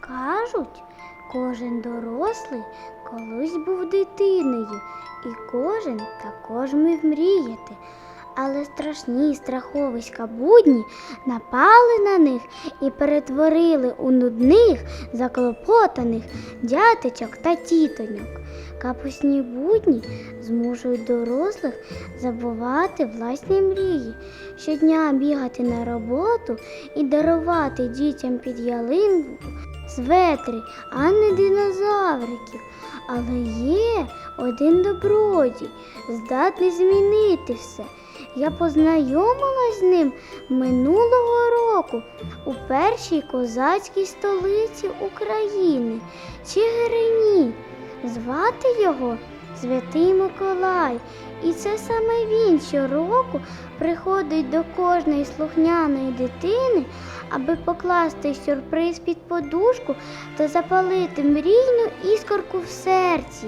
Кажуть, кожен дорослий колись був дитиною, і кожен також міг мріяти. Але страшні страховиська будні напали на них і перетворили у нудних, заклопотаних дятечок та тітоньок. Капусні будні змушують дорослих забувати власні мрії, щодня бігати на роботу і дарувати дітям під ялинку светри, а не динозавриків. Але є один добродій, здатний змінити все. Я познайомилась з ним минулого року у першій козацькій столиці України Чигирині. Звати його Святий Миколай. І це саме він щороку приходить до кожної слухняної дитини, аби покласти сюрприз під подушку та запалити мрійну іскорку в серці.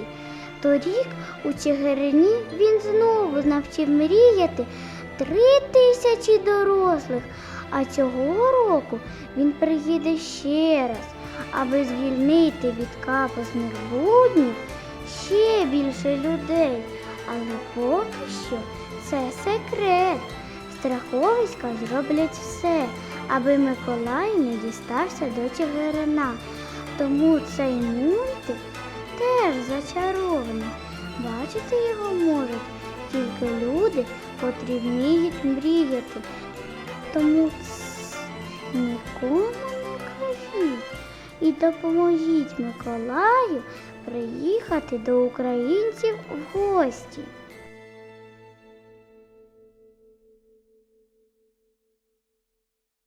Торік у Чигирині він знову навчив мріяти три тисячі дорослих, а цього року він приїде ще раз, аби звільнити від капусних буднів ще більше людей. Але поки що це секрет. Страховиська зроблять все, аби Миколай не дістався до Чигирина. Тому цей мультик теж зачаровано, Бачити його можуть тільки люди, котрі вміють мріяти. Тому нікому не кажіть і допоможіть Миколаю приїхати до українців в гості.